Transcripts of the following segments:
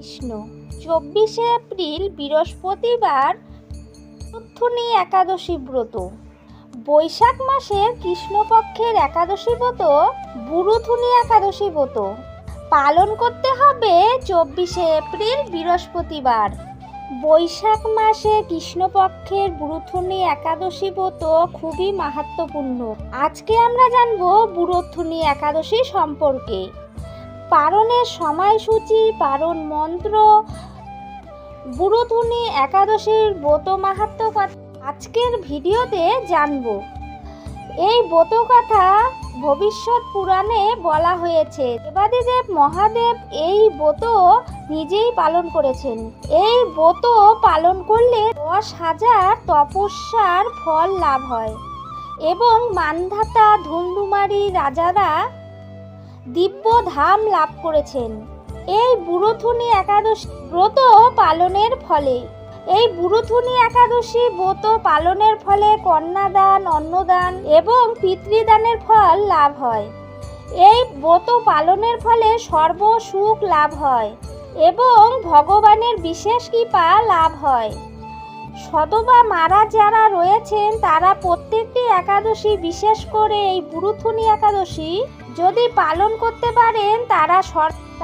কৃষ্ণ। চব্বিশে এপ্রিল বৃহস্পতিবার উত্থুনি একাদশী ব্রত। বৈশাখ মাসে কৃষ্ণপক্ষের একাদশী ব্রত বুরুথুনি একাদশী ব্রত। পালন করতে হবে চব্বিশে এপ্রিল বৃহস্পতিবার। বৈশাখ মাসে কৃষ্ণপক্ষের বুরুথুনি একাদশী ব্রত খুবই মাহাত্মপূর্ণ আজকে আমরা জানব বুরুথুনি একাদশী সম্পর্কে। পারণের সময়সূচি, পারণ মন্ত্র, বুড়োধুনি একাদশীর ব্রত মাহাত্ম আজকের ভিডিওতে জানব, এই ব্রত কথা ভবিষ্যৎ পুরাণে বলা হয়েছে। দেবাদিদেব মহাদেব এই ব্রত নিজেই পালন করেছেন। এই ব্রত পালন করলে দশ হাজার তপস্যার ফল লাভ হয়। এবং মানধাতা ধুমধুমারি রাজারা দিব্য ধাম লাভ করেছেন। এই বুড়োথুনি একাদশী ব্রত পালনের ফলে, এই বুড়োথুনি একাদশী ব্রত পালনের ফলে কন্যাদান, অন্নদান এবং পিতৃদানের ফল লাভ হয়। এই ব্রত পালনের ফলে সর্ব সুখ লাভ হয় এবং ভগবানের বিশেষ কৃপা লাভ হয়। সদবা মারা যারা রয়েছেন, তারা প্রত্যেকটি একাদশী, বিশেষ করে এই বুড়ুথুনি একাদশী যদি পালন করতে পারেন, তারা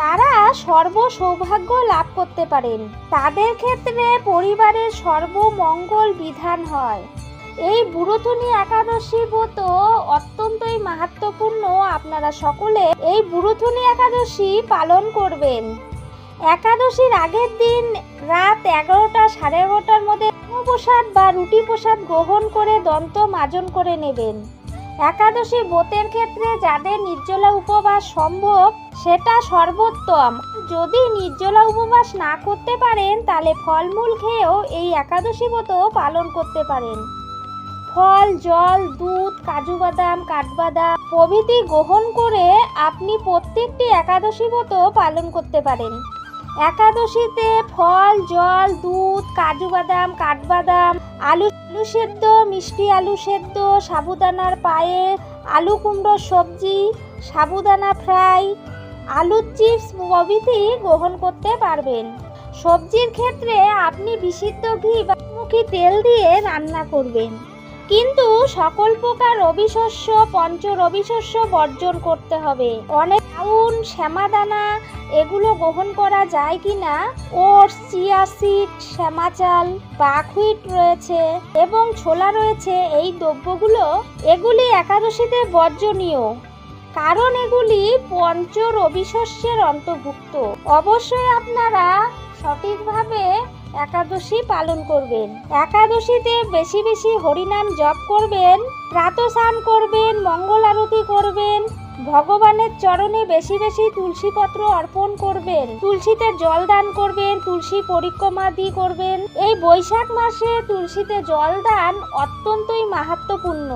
তারা সর্ব সৌভাগ্য লাভ করতে পারেন। তাদের ক্ষেত্রে পরিবারের সর্বমঙ্গল বিধান হয়। এই বুড়োথুনি একাদশী ব্রত অত্যন্তই মাহাত্মপূর্ণ। আপনারা সকলে এই বুড়োথুনি একাদশী পালন করবেন। একাদশীর আগের দিন রাত এগারোটা সাড়ে এগারোটার মধ্যে প্রসাদ বা রুটি প্রসাদ গ্রহণ করে দন্ত মাজন করে নেবেন। একাদশী ব্রতের ক্ষেত্রে যাদের নির্জলা উপবাস সম্ভব, সেটা সর্বোত্তম। যদি নির্জলা উপবাস না করতে পারেন, তাহলে ফলমূল খেয়েও এই একাদশী ব্রত পালন করতে পারেন। ফল, জল, দুধ, কাজু বাদাম, কাঠবাদাম প্রভৃতি গ্রহণ করে আপনি প্রত্যেকটি একাদশী ব্রত পালন করতে পারেন। একাদশীতে ফল, জল, দুধ, কাজু বাদাম, কাঠবাদাম, আলু আলু সেদ্ধ, মিষ্টি আলু সেদ্ধ, সাবুদানার পায়েস আলু কুমড়োর সবজি, সাবুদানা ফ্রাই, আলুর চিপস প্রভৃতি গ্রহণ করতে পারবেন। সবজির ক্ষেত্রে আপনি বিশুদ্ধ ঘি বা মুখী তেল দিয়ে রান্না করবেন। কিন্তু সকল প্রকার রবিশস্য, পঞ্চ রবিশস্য বর্জন করতে হবে। অনেক ডাউন শ্যামাদানা, এগুলো গ্রহণ করা যায় কি না ওটস, চিয়া সিড শ্যামা চাল বাকহুইট রয়েছে এবং ছোলা রয়েছে। এই দ্রব্যগুলো এগুলি একাদশীতে বর্জনীয়, কারণ এগুলি পঞ্চ রবি শস্যের অন্তর্ভুক্ত। অবশ্যই আপনারা সঠিকভাবে একাদশী পালন করবেন। একাদশীতে বেশি বেশি হরিনাম জপ করবেন, প্রাতস্নান করবেন, মঙ্গল আরতি করবেন, ভগবানের চরণে বেশি বেশি তুলসী পত্র অর্পণ করবেন, তুলসীতে জল দান করবেন, তুলসী পরিক্রমা দিয়ে করবেন। এই বৈশাখ মাসে তুলসীতে জল দান অত্যন্তই মাহাত্মপূর্ণ।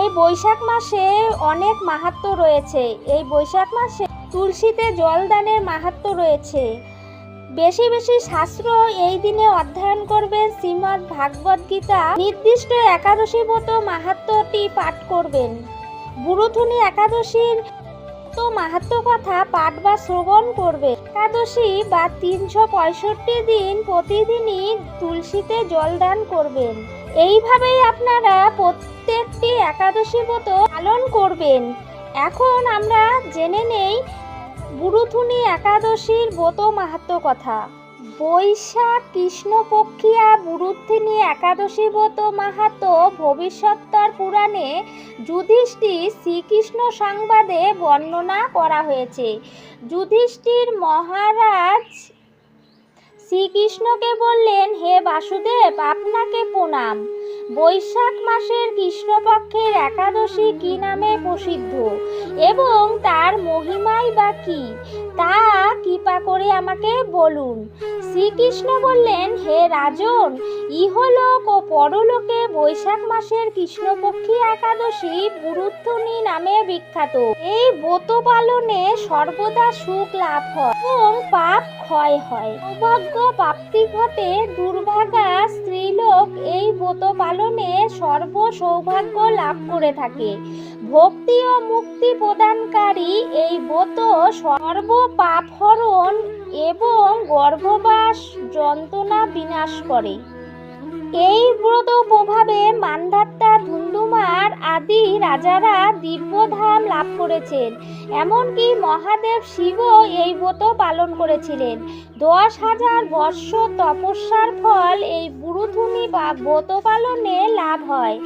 এই বৈশাখ মাসে অনেক মাহাত্ম রয়েছে। এই বৈশাখ মাসে তুলসীতে জল দানের মাহাত্ম রয়েছে। বেশি বেশি শাস্ত্র এই দিনে অধ্যয়ন করবেন। শ্রীমদ্ ভাগবত গীতা নির্দিষ্ট একাদশী মতো মাহাত্মটি পাঠ করবেন। বুড়োথুনি একাদশীর তো মাহাত্ম কথা পাঠ বা শ্রবণ করবে একাদশী বা তিনশো পঁয়ষট্টি দিন প্রতিদিনই তুলসীতে জলদান করবেন। এইভাবেই আপনারা প্রত্যেকটি একাদশী মতো পালন করবেন। এখন আমরা জেনে নেই বুড়ুথুনি একাদশীর ব্রত মাহাত্ম কথা। বৈশাখ কৃষ্ণপক্ষিয়া বুরুথিনী একাদশী ব্রত মাহাত্ম ভবিষ্যত্তর পুরাণে যুধিষ্ঠির শ্রীকৃষ্ণ সংবাদে বর্ণনা করা হয়েছে। যুধিষ্ঠির মহারাজ শ্রীকৃষ্ণকে বললেন, হে বাসুদেব, আপনাকে প্রণাম। বৈশাখ মাসের কৃষ্ণপক্ষের একাদশী কি নামে প্রসিদ্ধ? এবং তার মহিমাই বা কি? তা কৃপা করে আমাকে বলুন। শ্রীকৃষ্ণ বললেন, হে রাজন, ইহলোক ও পরলোকে বৈশাখ মাসের কৃষ্ণপক্ষী একাদশী বুরুত্তনি নামে বিখ্যাত। এই ব্রত পালনে সর্বদা সুখ লাভ হয় এবং পাপ ক্ষয় হয়। সৌভাগ্য প্রাপ্তি ঘটে দুর্ভাগা স্ত্রীলোক এই ব্রত পালনে সর্ব সৌভাগ্য লাভ করে থাকে। ভক্তি ও মুক্তি প্রদানকারী এই ব্রত সর্ব পাপ হরণ এবং গর্ভবাস যন্ত্রণা বিনাশ করে। এই ব্রত প্রভাবে মান্ধাত্তা ধুন্ধুমার আদি রাজারা দিব্যধাম লাভ করেছেন। এমনকি মহাদেব শিবও এই ব্রত পালন করেছিলেন। দশ হাজার বর্ষ তপস্যার ফল এই বুড়ুথুনি বা ব্রত পালনে লাভ হয়।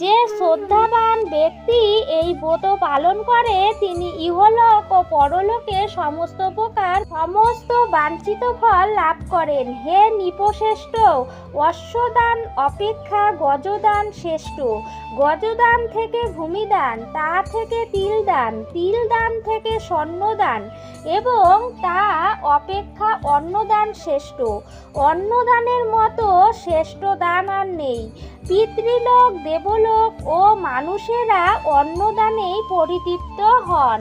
যে শ্রদ্ধাবান ব্যক্তি এই ব্রত পালন করে, তিনি ইহলোক ও পরলোকে সমস্ত প্রকার, সমস্ত বাঞ্ছিত ফল লাভ করেন। হে নিপশ্রেষ্ঠ, অশ্বদান অপেক্ষা গজদান শ্রেষ্ঠ। গজদান থেকে ভূমিদান, তা থেকে তিলদান তিলদান থেকে স্বর্ণদান এবং তা অপেক্ষা অন্নদান শ্রেষ্ঠ। অন্নদানের মতো শ্রেষ্ঠ দান আর নেই। পিতৃলোক, দেবলোক ও মানুষেরা অন্নদানেই পরিতৃপ্ত হন।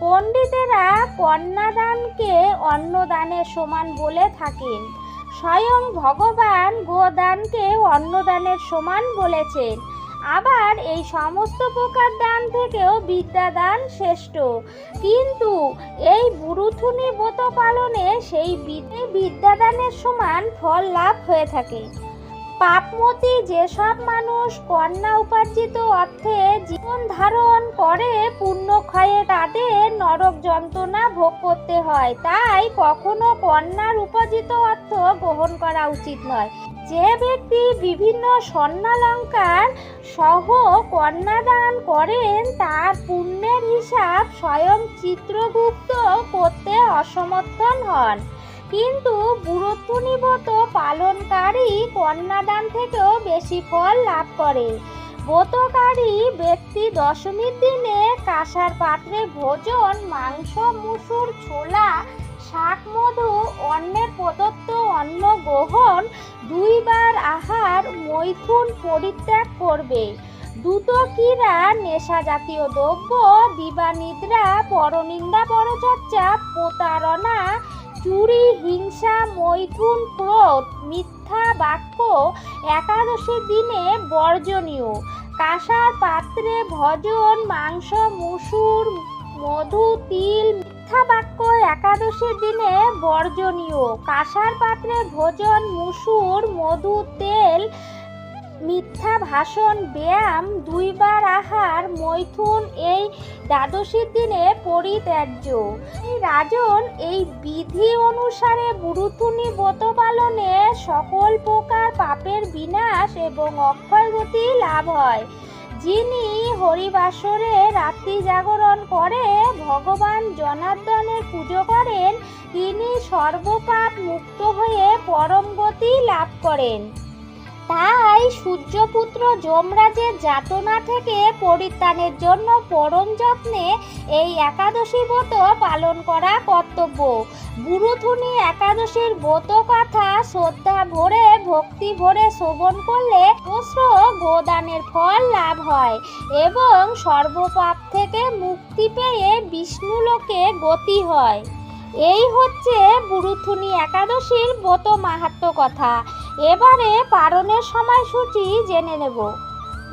পণ্ডিতেরা কন্যাদানকে অন্নদানের সমান বলে থাকেন। স্বয়ং ভগবান গোদানকে অন্নদানের সমান বলেছেন। আবার এই সমস্ত প্রকার দান থেকেও বিদ্যাদান শ্রেষ্ঠ। কিন্তু এই বুরুথুনি ব্রত পালনে সেই বিদ্যে বিদ্যাদানের সমান ফল লাভ হয়ে থাকে। পাপমতি যেসব মানুষ কন্যা উপার্জিত অর্থে জীবন ধারণ করে পুণ্যক্ষয়ে তাদের নরক যন্ত্রণা ভোগ করতে হয়। তাই কখনো কন্যার উপার্জিত অর্থ গ্রহণ করা উচিত নয়। যে ব্যক্তি বিভিন্ন স্বর্ণালঙ্কার সহ কন্যাদান করেন, তার পুণ্যের হিসাব স্বয়ং চিত্রগুপ্ত করতে অসমর্থন হন। কিন্তু বুড়োত্তনি ব্রত পালনকারী কন্যাদান থেকেও বেশি ফল লাভ করে। ব্রতকারী ব্যক্তি দশমীর দিনে কাঁসার পাত্রে ভোজন, মাংস, মুসুর, ছোলা, শাক, মধু অন্যের প্রদত্ত অন্ন গ্রহণ, দুইবার আহার, মৈথুন পরিত্যাগ করবে। দুতকিরা নেশা জাতীয় দ্রব্য, দিবানিদ্রা, পরনিন্দা, পরচর্চা, প্রতারণা, চুরি, হিংসা, মৈথুন, ক্রোধ মিথ্যা বাক্য একাদশীর দিনে বর্জনীয়। কাঁসার পাত্রে ভজন, মাংস, মুসুর, মধু, তিল, মিথ্যা বাক্য একাদশীর দিনে বর্জনীয়। কাঁসার পাত্রে ভোজন, মুসুর, মধু, তেল মিথ্যা ভাষণ, ব্যায়াম, দুইবার আহার, মৈথুন এই দ্বাদশীর দিনে পরিত্যাজ্য। রাজন এই বিধি অনুসারে বুড়ুতুনি ব্রত পালনে সকল প্রকার পাপের বিনাশ এবং অক্ষয় গতি লাভ হয়। যিনি হরিবাসরে রাত্রি জাগরণ করে, ভগবান জনার্দনের পুজো করেন, তিনি সর্বপাপ মুক্ত হয়ে পরম গতি লাভ করেন। তাই সূর্যপুত্র যমরাজের যাতনা থেকে পরিত্রাণের জন্য পরম যত্নে এই একাদশী ব্রত পালন করা কর্তব্য। গুরুথুনি একাদশীর ব্রত কথা শ্রদ্ধা ভরে, ভক্তি ভরে শ্রবণ করলে অস্র গোদানের ফল লাভ হয় এবং সর্বপাপ থেকে মুক্তি পেয়ে বিষ্ণুলোকে গতি হয়। এই হচ্ছে বুড়ুথুনি একাদশীর ব্রত মাহাত্ম কথা। এবারে পারণের সময়সূচি জেনে নেব।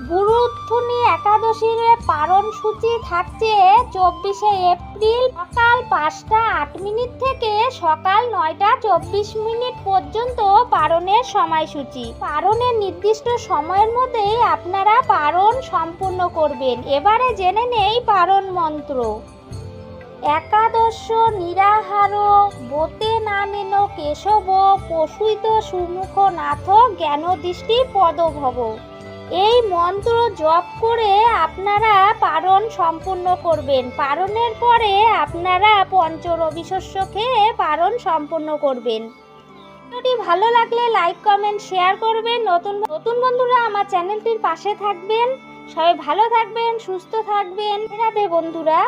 বুরুথুনি একাদশীর পারণ সূচি থাকছে চব্বিশে এপ্রিল সকাল পাঁচটা আট মিনিট থেকে সকাল নয়টা চব্বিশ মিনিট পর্যন্ত পারণের সময়সূচি। পারণের নির্দিষ্ট সময়ের মধ্যেই আপনারা পারণ সম্পূর্ণ করবেন। এবারে জেনে নেই পারণ মন্ত্র। একাদশ নিরাহার বোতে নামেন কেশব পশুইত সুমুখ নাথ জ্ঞান দৃষ্টি পদভব। এই মন্ত্র জপ করে আপনারা পারণ সম্পূর্ণ করবেন। পারণের পরে আপনারা পঞ্চরবি শস্য খেয়ে পারণ সম্পূর্ণ করবেন। ভিডিওটি ভালো লাগলে লাইক কমেন্ট শেয়ার করবেন। নতুন নতুন বন্ধুরা আমার চ্যানেলটির পাশে থাকবেন। সবাই ভালো থাকবেন, সুস্থ থাকবেন। রাধে বন্ধুরা।